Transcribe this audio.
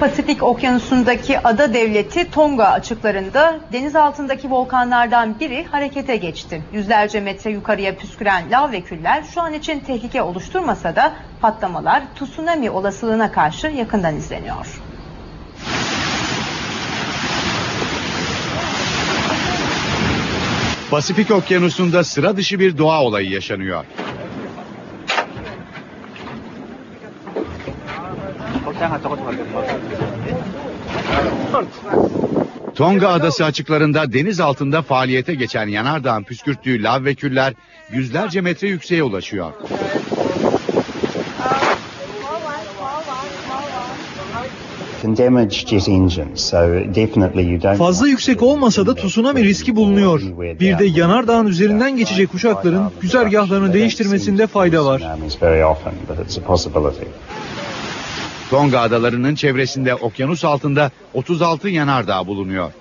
Pasifik Okyanusu'ndaki ada devleti Tonga açıklarında deniz altındaki volkanlardan biri harekete geçti. Yüzlerce metre yukarıya püsküren lav ve küller şu an için tehlike oluşturmasa da patlamalar tsunami olasılığına karşı yakından izleniyor. Pasifik Okyanusu'nda sıra dışı bir doğa olayı yaşanıyor. Tonga adası açıklarında deniz altında faaliyete geçen yanardağın püskürttüğü lav ve küller yüzlerce metre yükseğe ulaşıyor. Fazla yüksek olmasa da tsunami riski bulunuyor. Bir de yanardağın üzerinden geçecek uçakların güzergahlarını değiştirmesinde fayda var. Tonga adalarının çevresinde okyanus altında 36 yanardağ bulunuyor.